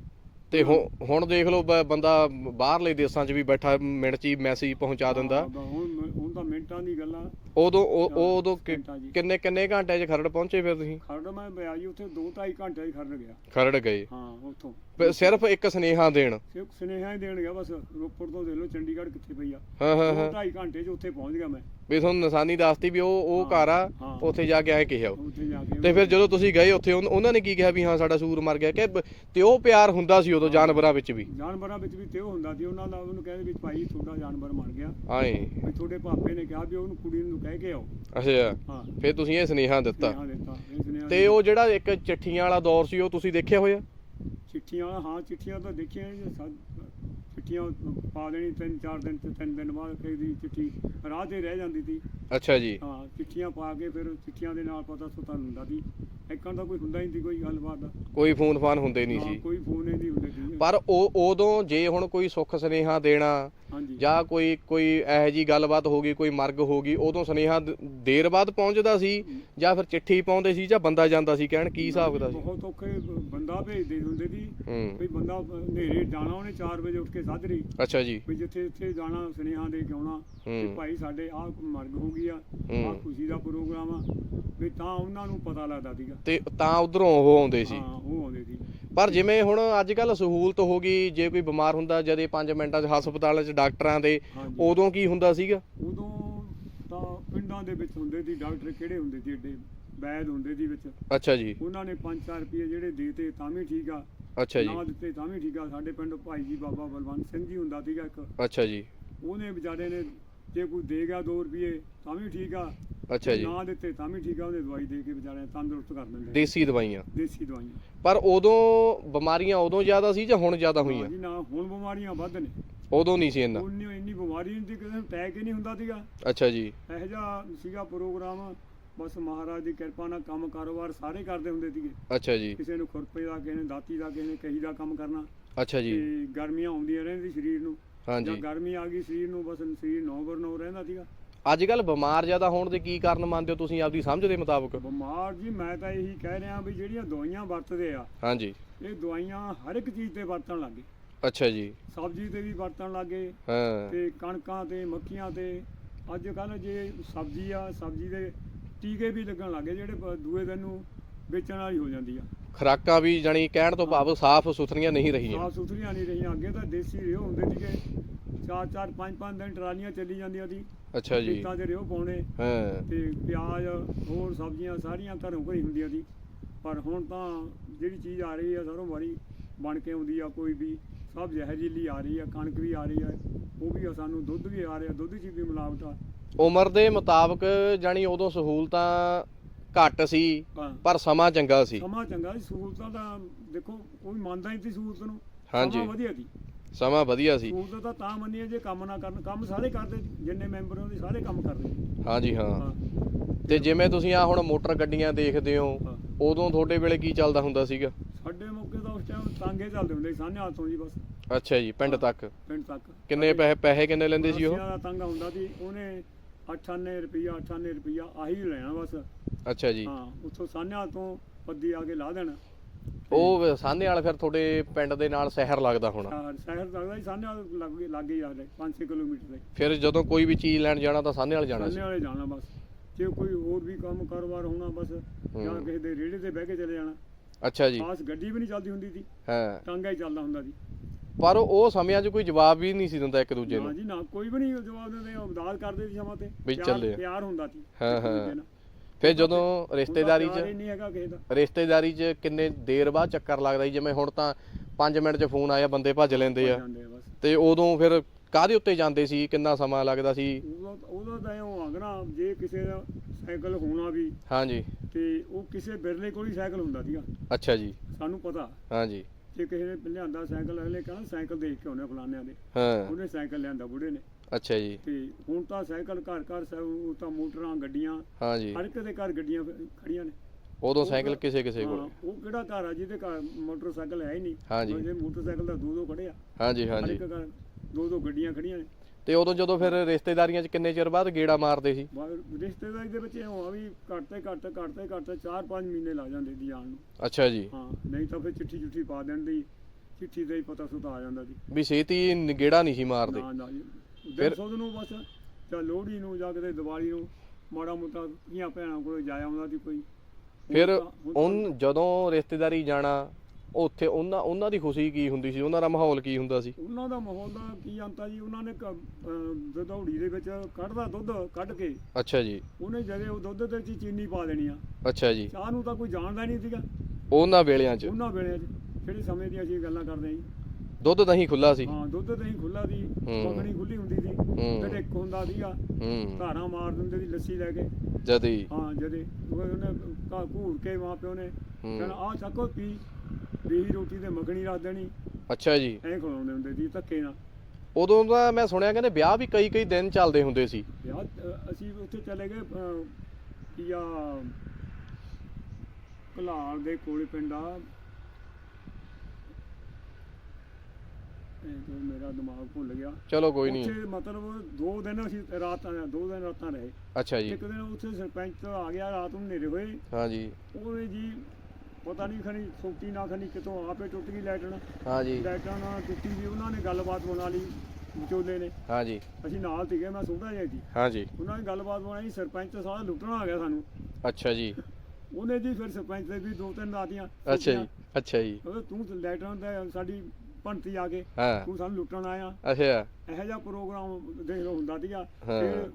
ਤੇ ਹੁਣ ਹੁਣ ਦੇਖ ਲਓ ਬ- ਬੰਦਾ ਬਾਹਰਲੇ ਦੇਸ਼ਾਂ 'ਚ ਵੀ ਬੈਠਾ ਮਿੰਟ 'ਚ ਹੀ ਮੈਸੇਜ ਪਹੁੰਚਾ ਦਿੰਦਾ। ਹਾਂ, ਹੁਣ ਹੁਣ ਤਾਂ ਮਿੰਟਾਂ ਦੀ ਗੱਲਾਂ। ਉਦੋਂ ਉਹ ਉਹ ਉਦੋਂ ਕਿ- ਘੰਟਾ ਜੀ। ਕਿੰਨੇ ਕਿੰਨੇ ਘੰਟੇ 'ਚ ਖਰੜ ਪਹੁੰਚੇ ਫਿਰ ਤੁਸੀਂ? ਖਰੜ ਮੈਂ ਪਿਆ ਜੀ ਉੱਥੇ 2 2.5 ਘੰਟੇ ਹੀ ਖਰੜ ਗਿਆ। ਖਰੜ ਗਏ। ਹਾਂ ਉੱਥੋਂ। ਪ- ਸਿਰਫ ਇੱਕ ਸੁਨੇਹਾ ਦੇਣ। ਸਿਰਫ ਸੁਨੇਹਾ ਹੀ ਦੇਣ ਗਿਆ ਬਸ। ਰੋਪੜ ਤੋਂ ਦੇਖ ਲਓ ਚੰਡੀਗੜ੍ਹ ਕਿੱਥੇ ਪਈ ਆ। ਹਾਂ ਹਾਂ ਦੋ ਹਾਂ। ਢਾਈ ਘੰਟੇ 'ਚ ਉੱਥੇ ਪਹੁੰਚ ਗਿਆ ਮੈਂ। ਵੀ ਤੁਹਾਨੂੰ ਨਿਸ਼ਾਨੀ ਦੱਸਤੀ ਵੀ ਉਹ ਉਹ ਘਰ ਆ ਹਾਂ। ਉੱਥੇ ਜਾ ਕੇ ਐ ਕਿਹਾ ਉਹ। ਉੱਥੇ ਜਾ ਕੇ ਤੇ ਫਿਰ ਜਦੋਂ ਤੁਸੀਂ ਗਏ ਉੱਥੇ ਉਨ- ਉਹਨਾਂ ਨੇ ਕੀ ਕਿਹਾ ਵੀ ਹਾਂ ਸਾਡਾ ਸੂਰ ਮਰ ਗਿਆ? ਕਿ ਬ- ਤੇ ਉਹ ਪਿਆਰ ਹੁੰਦਾ ਸੀ ਉਦੋਂ ਜਾਨਵਰਾਂ ਵਿੱਚ ਵੀ। ਜਾਨਵਰਾਂ ਵਿੱਚ ਵੀ ਤੇ ਉਹ ਹੁੰਦਾ ਸੀ। ਉਹਨਾਂ ਦਾ ਉਹਨੂੰ ਕਹਿੰਦੇ ਵੀ ਭਾਈ ਤੁਹਾਡਾ ਜਾਨਵਰ ਮਰ ਗਿਆ। ਆਏ। ਵੀ ਤੁਹਾਡੇ ਪਾਪੇ ਨੇ ਕਿਹਾ ਵੀ ਉਹਨੂੰ ਕੁੜੀ ਨੂੰ ਕਹਿ ਕੇ ਆਓ। ਅੱਛਾ। ਹਾਂ। ਫਿਰ ਤੁਸੀਂ ਇਹ ਸੁਨੇਹਾ ਦਿੱਤਾ। ਸੁਨੇਹਾ ਤੇ ਉਹ ਜਿਹੜਾ ਇੱਕ ਚਿੱਠੀਆਂ ਵਾਲਾ ਦੌਰ ਸੀ ਉਹ ਤੁਸੀਂ ਦੇਖਿਆ ਹੋਇਆ? ਚਿੱਠੀਆਂ ਹਾਂ ਚਿੱਠੀਆਂ ਤਾਂ ਦੇਖੀਆਂ ਜੀ, ਸਾ- ਚਿੱਠੀਆਂ ਪਾ ਦੇਣੀ ਤਿੰਨ ਚਾਰ ਦਿਨ ਤੇ ਤਿੰਨ ਦਿਨ ਬਾਅਦ ਫਿਰ ਦੀ ਚਿੱਠੀ ਰਾਹ ਤੇ ਰਹਿ ਜਾਂਦੀ ਸੀ। ਅੱਛਾ ਜੀ। ਹਾਂ ਚਿੱਠੀਆਂ ਪਾ ਕੇ ਫਿਰ ਚਿੱਠੀਆਂ ਦੇ ਨਾਲ ਪਤਾ ਸੁਤਾ ਹੁੰਦਾ ਸੀ। ਇੱਕਾਂ ਦਾ ਕੋਈ ਹੁੰਦਾ ਹੀ ਨਹੀਂ ਸੀ ਕੋਈ ਗੱਲਬਾਤ ਦਾ। ਕੋਈ ਫੋਨ ਫਾਨ ਹੁੰਦੇ ਨਹੀਂ ਹਾਂ, ਸੀ। ਕੋਈ ਫੋਨ ਹੀ ਨਹੀਂ ਹੁੰਦੇ ਸੀ। ਪਰ ਉਹ ਉਦੋਂ ਜੇ ਹੁਣ ਕੋਈ ਸੁੱਖ ਸੁਨੇਹਾ ਦੇਣਾ ਹਾਂਜੀ। ਜਾਂ ਕੋਈ ਕੋਈ ਇਹੋ ਜੀ ਗੱਲਬਾਤ ਹੋ ਗਈ ਕੋਈ ਮਰਗ ਹੋ ਗਈ ਉਦੋਂ ਸੁਨੇਹਾ ਦ- ਦੇਰ ਬਾਅਦ ਪਹੁੰਚਦਾ ਸੀ ਜਾਂ ਫਿਰ ਚਿੱਠੀ ਪਾਉਂਦੇ ਸੀ ਜਾਂ ਬੰਦਾ ਜਾਂਦਾ ਸੀ ਕਹਿਣ ਕੀ ਹਿਸਾਬ ਕਿਤਾਬ ਸੀ? ਬਹੁਤ ਔਖੇ ਬ- ਬੰਦਾ ਭੇਜਦੇ ਹੁੰਦੇ ਸੀ। ਹੂੰ। ਵੀ ਬੰਦਾ ਹਨੇਰੇ ਜਾਣਾ ਉਹਨੇ 4 ਵਜੇ ਉੱਠ ਕੇ ਸਾਜਰੀ ਅੱਛਾ ਜੀ। ਵੀ ਜਿੱਥੇ ਇੱਥੇ ਜਾਣਾ ਸੁਨੇਹਾ ਦੇ ਕੇ ਆਉਣਾ। ਵੀ ਹੂੰ ਭਾਈ ਸਾਡੇ ਆਹ ਮਰਗ ਹੋ ਗਈ ਆ ਆਹ ਹੂੰ। ਖੁਸ਼ੀ ਦਾ ਪ੍ਰੋਗਰਾਮ ਆ। ਵੀ ਤਾਂ ਉਹਨਾਂ ਨੂੰ ਪਤਾ ਲੱਗਦਾ ਸੀਗਾ। ਤੇ ਤਾਂ ਉਧਰੋਂ ਉਹ ਆਉਂਦੇ ਸੀ। ਹਾਂ ਉਹ ਆਉਂਦੇ ਸੀ। ਪਰ ਜਿਵੇਂ ਹੁਣ ਅੱਜ ਕੱਲ ਸਹੂਲਤ ਹੋ ਗਈ ਜੇ ਕੋਈ ਬਿਮਾਰ ਹੁੰਦਾ ਜਦੇ 5 ਮਿੰਟਾਂ 'ਚ ਹਸਪਤਾਲਾਂ 'ਚ ਡਾਕਟਰਾਂ ਦੇ ਹਾਂਜੀ। ਉਦੋਂ ਕੀ ਹੁੰਦਾ ਸੀਗਾ? ਉਦੋਂ ਤਾਂ ਪਿੰਡਾਂ ਦੇ ਵਿੱਚ ਹੁੰਦੇ ਸੀ ਡਾਕਟਰ ਕਿਹੜੇ ਹੁੰਦੇ ਸੀ ਏਡੇ ਵੈਦ ਹੁੰਦੇ ਸੀ ਵਿੱਚ। ਅੱਛਾ ਜੀ। ਉਹਨਾਂ ਨੇ 5-4 ਰੁਪਏ ਜਿਹੜੇ ਦੇਤੇ ਤਾਂ ਵੀ ਠੀਕ ਆ। ਅੱਛਾ ਜੀ। ਨਾ ਦਿੱਤੇ ਤਾਂ ਵੀ ਠੀਕ ਆ। ਸਾਡੇ ਪਿੰਡ ਭਾਈ ਜੀ ਬਾਬਾ ਬਲਵੰਤ ਸਿੰਘ ਜੀ ਹੁੰਦਾ ਸੀਗਾ ਇੱਕ। ਅੱਛਾ ਜੀ। ਉਹਨੇ ਵਿਚਾਰੇ ਨੇ ਜੇ ਕੋਈ ਦੇ ਗਿਆ 2 ਰੁਪਏ ਤਾਂ ਵੀ ਠੀਕ ਆ। ਅੱਛਾ ਜੀ। ਨਾ ਦਿੱਤੇ ਤਾਂ ਵੀ ਠੀਕ ਆ ਉਹਨੇ ਦਵਾਈ ਦੇ ਕੇ ਵਿਚਾਰੇ ਤੰਦਰੁਸਤ ਕਰ ਦਿੰਦੇ ਦੇਸੀ ਦਵਾਈਆਂ? ਦੇਸੀ ਦਵਾਈਆਂ। ਪਰ ਉਦੋਂ ਬਿਮਾਰੀਆਂ ਉਦੋਂ ਜ਼ਿਆਦਾ ਸੀ ਜਾਂ ਹੁਣ ਜ਼ਿਆਦਾ ਹੋਈਆਂ? ਜੀ ਨਾ ਹੁਣ ਬਿਮਾਰੀਆਂ ਵੱਧ ਨੇ। ਉਦੋਂ ਨਹੀਂ ਸੀ ਇੰਨਾ। ਉਨੀ ਇੰਨੀ ਬਿਮਾਰੀ ਨਹੀਂ ਸੀ ਕਿਸੇ ਨੂੰ ਅਟੈਕ ਹੀ ਨਹੀਂ ਹੁੰਦਾ ਸੀਗਾ। ਅੱਛਾ ਜੀ। ਇਹੋ ਜਿਹਾ ਸੀਗਾ ਪ੍ਰੋਗਰਾਮ ਬਸ ਮਹਾਰਾਜ ਦੀ ਕਿਰਪਾ ਨਾਲ ਕੰਮ ਕਾਰੋਬਾਰ ਸਾਰੇ ਕਰਦੇ ਹੁੰਦੇ ਸੀਗੇ। ਅੱਛਾ ਜੀ। ਕਿਸੇ ਨੂੰ ਖੁਰਪੇ ਦਾ ਕਿਸੇ ਨੇ ਦਾਤੀ ਦਾ ਕਿਸੇ ਨੇ ਕਹੀ ਦਾ ਕੰਮ ਕਰਨਾ। ਅੱਛਾ ਜੀ। ਤੇ ਗਰਮੀਆਂ ਆਉਂਦੀਆਂ ਰਹਿੰਦੀ ਸਰੀਰ ਨੂੰ। ਜਾਂ ਹਾਂਜੀ ਗਰਮੀ ਆ ਗਈ ਸਰੀਰ ਨੂੰ ਬਸ ਸਰੀਰ ਨੌ ਬਰ ਨੌ ਰਹਿੰਦਾ ਸੀਗਾ। ਅੱਜ ਕੱਲ ਬਿਮਾਰ ਜ਼ਿਆਦਾ ਹੋਣ ਦੇ ਕੀ ਕਾਰਨ ਮੰਨਦੇ ਹੋ ਤੁਸੀਂ ਆਪਦੀ ਸਮਝ ਦੇ ਮੁਤਾਬਕ? ਬਿਮਾਰ ਜੀ ਮੈਂ ਤਾਂ ਇਹੀ ਕਹਿ ਰਿਹਾ ਵੀ ਜਿਹੜੀਆਂ ਦਵਾਈਆਂ ਵਰਤਦੇ ਆ ਹਾਂਜੀ। ਇਹ ਦਵਾਈਆਂ ਹਰ ਇੱਕ ਚੀਜ਼ ਤੇ ਵਰਤਣ ਲੱਗੇ ਅੱਛਾ ਜੀ। ਸਬਜ਼ੀ ਤੇ ਵੀ ਵਰਤਣ ਲੱਗੇ ਹਾਂ। ਤੇ ਕਣਕਾਂ ਤੇ ਮੱਕੀਆਂ ਤੇ ਅੱਜ ਕੱਲ ਜੇ ਸਬਜ਼ੀ ਆ ਸਬਜ਼ੀ ਦੇ ਟੀਕੇ ਵੀ ਲੱਗਣ ਲੱਗੇ ਜਿਹੜੇ ਬ- ਦੂਏ ਦਿਨ ਨੂੰ ਵੇਚਣ ਵਾਲੀ ਹੋ ਜਾਂਦੀ ਆ। ਖਰਾਕਾਂ ਵੀ ਜਾਣੀ ਕਹਿਣ ਤੋਂ ਭਾਵ ਸਾਫ਼ ਸੁਥਰੀਆਂ ਨਹੀਂ ਰਹੀਆਂ। ਸਾਫ਼ ਸੁਥਰੀਆਂ ਨਹੀਂ ਰਹੀਆਂ ਅੱਗੇ ਤਾਂ ਦੇਸੀ ਰਿਓ ਹੁੰਦੇ ਸੀਗੇ। ਚਾਰ ਚਾਰ ਪੰਜ ਪੰਜ ਦਿਨ ਟਰਾਲੀਆਂ ਚੱਲੀ ਜਾਂਦੀਆਂ ਸੀ। ਅੱਛਾ ਜੀ। ਖੇਤਾਂ 'ਚ ਰਿਓ ਪਾਉਣੇ ਹਾਂ। ਤੇ ਪਿਆਜ਼ ਹੋਰ ਸਬਜ਼ੀਆਂ ਸਾਰੀਆਂ ਘਰੋਂ ਘਰੀ ਹੁੰਦੀਆਂ ਸੀ। ਪਰ ਹੁਣ ਤਾਂ ਜਿਹੜੀ ਚੀਜ਼ ਆ ਰਹੀ ਆ ਸਰੋਂ ਵਾਲੀ ਬਣ ਕੇ ਆਉਂਦੀ ਆ ਕੋਈ ਵੀ ਸਭ ਜ਼ਹਿਰੀਲੀ ਆ ਰਹੀ ਆ ਕਣਕ ਵੀ ਆ ਰਹੀ ਆ ਉਹ ਵੀ ਸਾਨੂੰ ਦੁੱਧ ਵੀ ਆ ਰਿਹਾ ਦੁੱਧ 'ਚ ਵੀ ਮਿਲਾਵਟ ਆ। ਉਮਰ ਦੇ ਮੁਤਾਬਕ ਜਾਣੀ ਉਦੋਂ ਸਹੂਲਤਾਂ ਘੱਟ ਸੀ। ਪਰ ਸਮਾਂ ਚੰਗਾ ਸੀ। ਸਮਾਂ ਚੰਗਾ ਸੀ ਸਹੂਲਤਾਂ ਦਾ ਦੇਖੋ ਕੋਈ ਮੰਨਦਾ ਹੀ ਨਹੀਂ ਸੀ ਸਹੂਲਤ ਨੂੰ। ਹਾਂਜੀ। ਵਧੀਆ ਸੀ। ਸਮਾਂ ਵਧੀਆ ਸੀ। ਸਹੂਲਤ ਤਾਂ ਤਾਂ ਮੰਨੀਏ ਜੇ ਕੰਮ ਨਾ ਕਰਨ ਕੰਮ ਸਾਰੇ ਕਰਦੇ ਜਿੰਨੇ ਮੈਂਬਰ ਉਹਦੇ ਸਾਰੇ ਕੰਮ ਕਰਦੇ ਹਾਂਜੀ ਹਾਂ। ਤੇ ਜਿਵੇਂ ਤੁਸੀਂ ਆ ਹੁਣ ਮੋਟਰ ਗੱਡੀਆਂ ਦੇਖਦੇ ਹੋ। ਉਦੋਂ ਤੁਹਾਡੇ ਵੇਲੇ ਕੀ ਚੱਲਦਾ ਹੁੰਦਾ ਸੀਗਾ? ਸਾਡੇ ਮੌਕੇ ਤਾਂ ਉਸ ਟਾਈਮ ਤਾਂਗੇ ਚੱਲਦੇ ਹੁੰਦੇ ਸਾਨੇ ਹਾਥੋਂ ਜੀ ਬਸ। ਅੱਛਾ ਜੀ ਪਿੰਡ ਤੱਕ। ਪਿੰਡ ਤੱਕ। ਕਿੰਨੇ ਪੈਸੇ ਪੈਸੇ ਕਿੰਨੇ ਲੈਂਦੇ ਸੀ ਉਹ? ਰਸੀਆਂ ਦਾ ਤਾਂਗਾ ਹੁੰਦਾ ਸੀ ਉਹਨੇ 98 ਰੁਪਈਆ 98 ਰੁਪਈਆ ਆਹੀ ਲੈਣਾ ਬਸ। ਅੱਛਾ ਜੀ। ਹਾਂ ਉੱਥੋਂ ਸਾਨਿਆਂ ਤੋਂ ਪੱਦੀ ਆ ਕੇ ਲਾ ਦੇਣਾ। ਉਹ ਸਾਹਨੇ ਵਾਲਾ ਫਿਰ ਤੁਹਾਡੇ ਪਿੰਡ ਦੇ ਨਾਲ ਸ਼ਹਿਰ ਲੱਗਦਾ ਹੋਣਾ। ਸ਼ਹਿਰ ਸ਼ਹਿਰ ਲੱਗਦਾ ਸੀ ਸਾਨਿਆਂ ਲੱਗੇ ਲੱਗੇ ਜਾਂਦੇ 5-6 ਕਿਲੋਮੀਟਰ ਦੇ ਫਿਰ ਜਦੋਂ ਕੋਈ ਵੀ ਚੀਜ਼ ਲੈਣ ਜਾਣਾ ਤਾਂ ਸਾਹਨੇ ਵਾਲ ਜਾਣਾ ਸੀ। ਵਾਲੇ ਜਾਣਾ ਬਸ। ਜੇ ਕੋਈ ਹੋਰ ਵੀ ਕੰਮ ਕਾਰੋਬਾਰ ਹੋਣਾ ਬਸ ਜਾਂ ਹੂੰ। ਕਿਸੇ ਦੇ ਰੇੜੇ ਤੇ ਬਹਿ ਕੇ ਚਲੇ ਜਾਣਾ। ਅੱਛਾ ਜੀ। ਖਾਸ ਗੱਡੀ ਵੀ ਨਹੀਂ ਚੱਲਦੀ ਹੁੰਦੀ ਸੀ। ਹਾਂ। ਟਾਂਗਾ ਹੀ ਚੱਲਦਾ ਹੁੰਦਾ ਸੀ। ਪਰ ਉਹ ਸਮਿਆਂ 'ਚ ਕੋਈ ਜਵਾਬ ਵੀ ਨਹੀਂ ਸੀ ਦਿੰਦਾ ਇੱਕ ਦੂਜੇ ਨਾ। ਨੂੰ ਜੀ ਨਾ ਕੋਈ ਵੀ ਨਹੀਂ ਜਵਾਬ ਦਿੰਦੇ ਉਹ ਉਦਾਸ ਕਰਦੇ ਸੀ ਸਮਾਂ ਤੇ। ਵੀ ਪਿਆਰ- ਚੱਲੇ ਆ। ਪਿਆਰ ਹੁੰਦਾ ਸੀ। ਹਾਂ, ਇੱਕ ਦੂਜੇ ਹਾਂ। ਨਾਲ। ਫਿਰ ਜਦੋਂ ਰਿਸ਼ਤੇਦਾਰੀ 'ਚ ਨਹੀਂ ਹੈਗਾ ਕਿਸੇ ਦਾ। ਰਿਸ਼ਤੇਦਾਰੀ 'ਚ ਕਿੰਨੇ ਦੇਰ ਬਾਅਦ ਚੱਕਰ ਲੱਗਦਾ ਸੀ ਜਿਵੇਂ ਹੁਣ ਤਾਂ 5 ਮਿੰਟ 'ਚ ਫੋਨ ਆਇਆ ਬੰਦੇ ਭੱਜ ਲੈਂਦੇ ਆ। ਜਾਂਦੇ ਆ ਬਸ। ਤੇ ਉਦੋਂ ਫਿਰ ਕਾਹਦੇ ਉੱਤੇ ਜਾਂਦੇ ਸੀ ਕਿੰਨਾ ਸਮਾਂ ਲੱਗਦਾ ਸੀ? ਉਹਦਾ ਉਹਦਾ ਤਾਂ ਇਉਂ ਆਗਣਾ ਜੇ ਕਿਸੇ ਦਾ ਸਾਈਕਲ ਹੋਣਾ ਵੀ ਹਾਂਜੀ। ਤੇ ਉਹ ਕਿਸੇ ਬਿਰਲੇ ਕੋਲ ਹੀ ਸਾਈਕਲ ਹੁੰਦਾ ਸੀਗਾ। ਅੱਛਾ ਜੀ। ਸਾਨੂੰ ਪਤਾ। ਹਾਂਜੀ। ਜੇ ਕਿਸੇ ਨੇ ਲਿਆਂਦਾ ਸਾਈਕਲ ਅਗਲੇ ਕਹਿੰਦਾ ਸਾਈਕਲ ਦੇਖ ਕੇ ਆਉਣੇ ਫਲਾਣਿਆਂ ਦੇ। ਹਾਂ। ਉਹਨੇ ਸਾਈਕਲ ਲਿਆਂਦਾ ਬੁੜੇ ਨੇ। ਅੱਛਾ ਜੀ। ਤੇ ਹੁਣ ਤਾਂ ਸਾਈਕਲ ਘਰ ਘਰ ਸਭ ਉਹ ਤਾਂ ਮੋਟਰਾਂ ਗੱਡੀਆਂ ਹਾਂਜੀ ਹਰ ਇੱਕ ਦੇ ਘਰ ਗੱਡੀਆਂ ਖੜੀਆਂ ਨੇ। ਉਦੋਂ ਸਾਈਕਲ ਕਿਸੇ ਕਿਸੇ ਕੋਲ। ਹਾਂ, ਉਹ ਕਿਹੜਾ ਘਰ ਆ ਜਿਹਦੇ ਘਰ ਮੋਟਰਸਾਈਕਲ ਹੈ ਹੀ ਨਹੀਂ। ਹਾਂਜੀ। ਜੇ। ਮੋਟਰਸਾਈਕਲ ਦਾ ਦੋ ਦੋ ਖੜੇ ਆ। ਹਾਂਜੀ ਹਰ ਹਾਂਜੀ ਇੱਕ ਘਰ ਦੋ ਦੋ ਗੱਡੀਆਂ ਖੜੀਆਂ ਨੇ। ਤੇ ਉਦੋਂ ਜਦੋਂ ਫਿਰ ਰਿਸ਼ਤੇਦਾਰੀਆਂ 'ਚ ਕਿੰਨੇ ਚਿਰ ਬਾਅਦ ਗੇੜਾ ਮਾਰਦੇ ਸੀ? ਬਾਹਰ ਰਿਸ਼ਤੇਦਾਰੀ ਦੇ ਵਿੱਚ ਇਉਂ ਆ ਵੀ ਘੱਟ ਤੇ ਘੱਟ ਘੱਟ ਤੇ ਘੱਟ 4-5 ਮਹੀਨੇ ਲੱਗ ਜਾਂਦੇ ਸੀ ਜਾਣ ਨੂੰ। ਅੱਛਾ ਜੀ। ਹਾਂ ਨਹੀਂ ਤਾਂ ਫਿਰ ਚਿੱਠੀ ਚੁੱਠੀ ਪਾ ਦੇਣ ਦੀ ਚਿੱਠੀ ਦਾ ਹੀ ਪਤਾ ਸੁਤਾ ਆ ਜਾਂਦਾ ਸੀ ਵੀ ਛੇਤੀ ਗੇੜਾ ਨਹੀਂ ਸੀ ਮਾਰਦੇ। ਨਾ ਨਾ ਜੀ। ਫਿਰ- ਸੁਧ ਨੂੰ ਬਸ ਜਾਂ ਲੋਹੜੀ ਨੂੰ ਜਾਂ ਕਿਤੇ ਦੀਵਾਲੀ ਨੂੰ ਮਾੜਾ ਮੋਟਾ ਧੀਆਂ ਭੈਣਾਂ ਕੋਲ ਜਾਇਆ ਆਉਂਦਾ ਸੀ ਕੋਈ। ਫਿਰ ਤਾਂ- ਤਾਂ- ਉਨ ਜਦੋਂ ਰਿਸ਼ਤੇਦਾਰੀ ਜਾਣਾ ਉੱਥੇ ਉਹਨਾਂ ਉਹਨਾਂ ਦੀ ਖੁਸ਼ੀ ਕੀ ਹੁੰਦੀ ਸੀ? ਉਹਨਾਂ ਦਾ ਮਾਹੌਲ ਕੀ ਹੁੰਦਾ ਸੀ? ਉਹਨਾਂ ਦਾ ਮਾਹੌਲ ਦਾ ਕੀ ਅੰਤਾ ਜੀ ਉਹਨਾਂ ਨੇ ਦਦੌੜੀ ਦੇ ਵਿੱਚ ਕੱਢਦਾ ਦੁੱਧ ਕੱਢ ਕੇ। ਅੱਛਾ ਜੀ। ਉਹਨੇ ਜਦੇ ਉਹ ਦੁੱਧ ਦੇ ਵਿੱਚ ਚੀਨੀ ਪਾ ਦੇਣੀ ਆ। ਅੱਛਾ ਜੀ। ਚਾਹ ਨੂੰ ਤਾਂ ਕੋਈ ਜਾਣਦਾ ਨਹੀਂ ਸੀਗਾ। ਉਹਨਾਂ ਵੇਲਿਆਂ 'ਚ। ਉਹਨਾਂ ਵੇਲੇ 'ਚ ਜਿਹੜੇ ਸਮੇਂ ਦੀਆਂ ਅਸੀਂ ਗੱਲਾਂ ਕਰਦੇ ਹਾਂ ਜੀ। ਦੁੱਧ ਦਹੀਂ ਖੁੱਲਾ ਸੀ। ਹਾਂ ਦੁੱਧ ਦਹੀਂ ਖੁੱਲਾ ਸੀ ਹੂੰ। ਮੱਖਣੀ ਖੁੱਲੀ ਹੁੰਦੀ ਸੀ। ਤੇ ਇੱਕ ਹੁੰਦਾ ਸੀਗਾ ਧਾਰਾਂ ਮਾਰ ਦਿੰਦੇ ਸੀ ਲੱਸੀ ਲੈ ਕੇ। ਜਦ। ਹੀ ਜਦੇ। ਉਹ ਉਹਨੇ ਘਾ ਘੂਰ ਕੇ ਮਾਂ ਪਿਓ ਨੇ ਹੂੰ। ਕਹਿਣਾ ਆ ਚੱਕੋ ਪੀ ਵੀ ਰੋਟੀ ਤੇ ਮੱਖਣੀ ਰੱਖ ਦੇਣੀ। ਅੱਛਾ ਜੀ। ਐਂ ਖਵਾਉਂਦੇ ਹੁੰਦੇ ਸੀ ਧੱਕੇ ਨਾਲ। ਉਦੋਂ ਦਾ ਮੈਂ ਸੁਣਿਆ ਕਹਿੰਦੇ ਵਿਆਹ ਵੀ ਕਈ ਕਈ ਦਿਨ ਚੱਲਦੇ ਹੁੰਦੇ ਸੀ। ਵਿਆਹ ਅਸੀਂ ਉੱਥੇ ਚਲੇ ਗਏ ਕੀ ਆ ਕਲਾਲ ਦੇ ਕੋਲੇ ਪਿੰਡ ਆ ਇਹ ਜੋ ਮੇਰਾ ਦਿਮਾਗ ਭੁੱਲ ਗਿਆ। ਚਲੋ ਕੋਈ ਨਹੀਂ। ਉੱਥੇ ਮਤਲਬ ਦੋ ਦਿਨ ਅਸੀਂ ਰਾਤ ਦੋ ਦਿਨ ਰਾਤਾਂ ਰਹੇ। ਅੱਛਾ ਜੀ। ਇੱਕ ਦਿਨ ਉੱਥੇ ਸਰਪੰਚ ਆ ਗਿਆ ਰਾਤ ਨੂੰ ਹਨੇਰੇ ਹੋਏ। ਹਾਂ ਜੀ। ਉਹਨੇ ਜੀ ਪਤਾ ਨਹੀਂ ਖਣੀ ਸੋਟੀ ਨਾ ਖਣੀ ਕਿਤੋਂ ਆਪੇ ਟੁੱਟ ਗਈ ਲੈਟਣ ਹਾਂ ਜੀ। ਲੈਟਣ ਨਾਲ ਟੁੱਟੀ ਜੀ ਉਹਨਾਂ ਨੇ ਗੱਲਬਾਤ ਬਣਾ ਲਈ ਵਿਚੋਲੇ ਨੇ। ਹਾਂ ਜੀ। ਅਸੀਂ ਨਾਲ ਸੀਗੇ ਮੈਂ ਛੋਟਾ ਜਿਹਾ ਸੀ। ਹਾਂ ਜੀ। ਉਹਨਾਂ ਨੇ ਗੱਲਬਾਤ ਬਣਾਈ ਸਰਪੰਚ ਸਾਰਾ ਲੁੱਟਣਾ ਆ ਗਿਆ ਸਾਨੂੰ। ਅੱਛਾ ਜੀ। ਉਹਨੇ ਜੀ ਫਿਰ ਸਰਪੰਚ ਦੇ ਵੀ ਦੋ ਤਿੰਨ ਦਾਤੀਆਂ ਅੱਛਾ ਜੀ ਅੱਛਾ ਜੀ। ਉਹ ਤੂੰ ਲੈਟਰਾਂ ਦਾ ਸਾਡੀ ਭੰਤੀ ਆ ਕੇ ਹਾਂ। ਤੂੰ ਸਾਨੂੰ ਲੁੱਟਣ ਆਇਆ ਅੱਛਾ। ਇਹੋ ਜਿਹਾ ਪ੍ਰੋਗਰਾਮ ਦੇਖ ਲਓ ਹੁੰਦਾ ਸੀਗਾ। ਹਾਂ। ਫਿਰ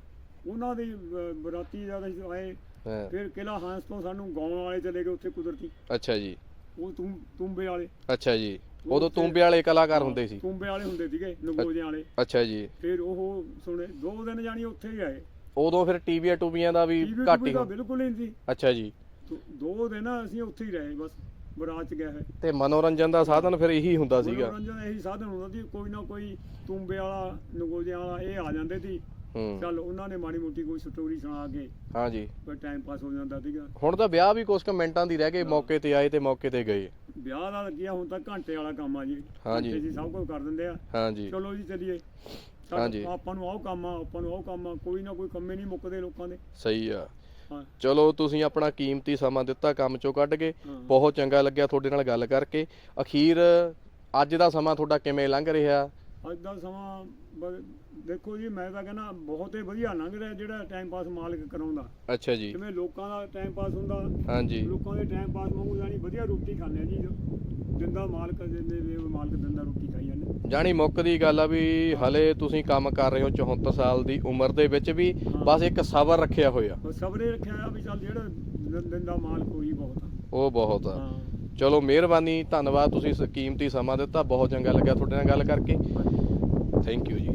ਉਹਨਾਂ ਦੀ ਬਰਾਤੀ ਜਦ ਅਸੀਂ ਆਏ। ਹਾਂ। ਫਿਰ ਕਿਲਾ ਹਾਂਸ ਤੋਂ ਸਾਨੂੰ ਗਾਉਣ ਵਾਲੇ ਚਲੇ ਗਏ ਉੱਥੇ ਕੁਦਰਤੀ। ਅੱਛਾ ਜੀ। ਉਹ ਤੂੰ ਤੁੰਬੇ ਵਾਲੇ। ਅੱਛਾ ਜੀ। ਉਦੋਂ ਤੂੰਬੇ ਵਾਲੇ ਕਲਾਕਾਰ ਹੁੰਦੇ ਸੀ। ਤੁੰਬੇ ਵਾਲੇ ਹੁੰਦੇ ਸੀਗੇ ਨਗੋਜਿਆਂ ਵਾਲੇ। ਅੱਛਾ ਜੀ। ਫਿਰ ਉਹ ਸੁਣੇ ਦੋ ਦਿਨ ਜਾਣੀ ਉੱਥੇ ਹੀ ਰਹੇ ਉਦੋਂ ਫਿਰ ਟੀਵੀਆਂ ਟੂਬੀਆਂ ਦਾ ਵੀ ਟੀਵੀ ਘੱਟ ਹੀ ਤਾਂ ਹੁੰਦਾ। ਬਿਲਕੁਲ ਨਹੀਂ ਸੀ। ਅੱਛਾ ਜੀ। ਦੋ- ਦੋ ਦਿਨ ਅਸੀਂ ਉੱਥੇ ਹੀ ਰਹੇ ਬਸ। ਬਰਾਤ ਚ ਗਏ ਹੋਏ ਤੇ ਮਨੋਰੰਜਨ ਦਾ ਸਾਧਨ ਫਿਰ ਇਹੀ ਹੁੰਦਾ ਸੀਗਾ। ਮਨੋਰੰਜਨ ਇਹੀ ਸਾਧਨ ਹੁੰਦਾ ਸੀ ਕੋਈ ਨਾ ਕੋਈ ਤੁੰਬੇ ਵਾਲਾ ਨਗੋਜਿਆਂ ਵਾਲਾ ਇਹ ਆ ਜਾਂਦੇ ਸੀ। ਹੂੰ। ਚੱਲ ਉਹਨਾਂ ਨੇ ਮਾੜੀ ਮੋਟੀ ਕੋਈ ਸਟੋਰੀ ਸੁਣਾ ਕੇ ਹਾਂ ਜੀ ਕੋਈ ਟਾਈਮ ਪਾਸ ਹੋ ਜਾਂਦਾ ਸੀਗਾ। ਹੁਣ ਤਾਂ ਵਿਆਹ ਵੀ ਕੁਝ ਕੁ ਮਿੰਟਾਂ ਦੀ ਰਹਿ ਗਏ ਮੌਕੇ ਤੇ ਆਏ ਤੇ ਮੌਕੇ ਤੇ ਗਏ। ਵਿਆਹ ਦਾ ਲੱਗਿਆ ਹੁਣ ਤਾਂ ਘੰਟੇ ਵਾਲਾ ਕੰਮ ਆ ਜੀ। ਹਾਂ ਜੀ। ਹੀ ਸਭ ਕੁਝ ਕਰ ਦਿੰਦੇ ਆ। ਹਾਂ ਜੀ ਚਲੋ ਜੀ ਚੱਲੀਏ। ਚੱਲ ਹਾਂ ਜੀ। ਆਪਾਂ ਨੂੰ ਆਓ ਕੰਮ ਆ ਆਪਾਂ ਨੂੰ ਆਓ ਕੰਮ ਆ ਕੋਈ ਨਾ ਕੋਈ ਕੰਮੇ ਨਹੀਂ ਮੁੱਕਦੇ ਲੋਕਾਂ ਦੇ। ਸਹੀ ਆ। ਹਾਂ ਚਲੋ ਤੁਸੀਂ ਆਪਣਾ ਕੀਮਤੀ ਸਮਾਂ ਦਿੱਤਾ ਕੰਮ ਚੋਂ ਕੱਢ ਕੇ। ਬਹੁਤ ਚੰਗਾ ਲੱਗਿਆ ਤੁਹਾਡੇ ਨਾਲ ਗੱਲ ਕਰਕੇ। ਅਖੀਰ ਅੱਜ ਦਾ ਸਮਾਂ ਤੁਹਾਡਾ ਕਿਵੇਂ ਲੰਘ ਰਿਹਾ? ਅੱਜ ਦਾ ਸਮਾਂ ਬ- ਦੇਖੋ ਜੀ ਮੈਂ ਤਾਂ ਕਹਿੰਦਾ ਬਹੁਤ ਹੀ ਵਧੀਆ ਲੰਘ ਰਿਹਾ ਜਿਹੜਾ ਟਾਈਮ ਪਾਸ ਮਾਲਕ ਕਰਾਉਂਦਾ। ਅੱਛਾ ਜੀ। ਜਿਵੇਂ ਲੋਕਾਂ ਦਾ ਟਾਈਮ ਪਾਸ ਹੁੰਦਾ ਹਾਂਜੀ। ਲੋਕਾਂ ਦੇ ਟਾਈਮ ਪਾਸ ਵਾਂਗੂ ਜਾਨੀ ਵਧੀਆ ਰੋਟੀ ਖਾਂਦੇ ਆ ਜੋ। ਦਿੰਦਾ ਮਾਲਕ ਜਿੰਨੇ ਵੀ ਉਹ ਮਾਲਕ ਦਿੰਦਾ ਰੋਟੀ ਖਾਈ ਜਾਂਦੇ। ਜਾਣੀ ਮੁੱਕ ਦੀ ਗੱਲ ਆ ਵੀ ਹਲੇ ਤੁਸੀਂ ਕੰਮ ਕਰ ਰਹੇ ਹੋ 74 ਸਾਲ ਦੀ ਉਮਰ ਦੇ ਵਿੱਚ ਵੀ ਬਸ ਇੱਕ ਸਬਰ ਰੱਖਿਆ ਹੋਇਆ। ਬਸ ਸਬਰੇ ਰੱਖਿਆ ਆ ਵੀ ਚੱਲ ਜਿਹੜਾ ਦਿੰ- ਦਿੰਦਾ ਮਾਲਕ ਉਹੀ ਬਹੁਤ ਆ। ਉਹ ਬਹੁਤ ਆ। ਹਾਂ। ਚਲੋ ਮਿਹਰਬਾਨੀ ਧੰਨਵਾਦ ਤੁਸੀਂ ਸ- ਕੀਮਤੀ ਸਮਾਂ ਦਿੱਤਾ ਬਹੁਤ ਚੰਗਾ ਲੱਗਿਆ ਤੁਹਾਡੇ ਨਾਲ ਗੱਲ ਕਰਕੇ। ਥੈਂਕ ਯੂ ਜੀ।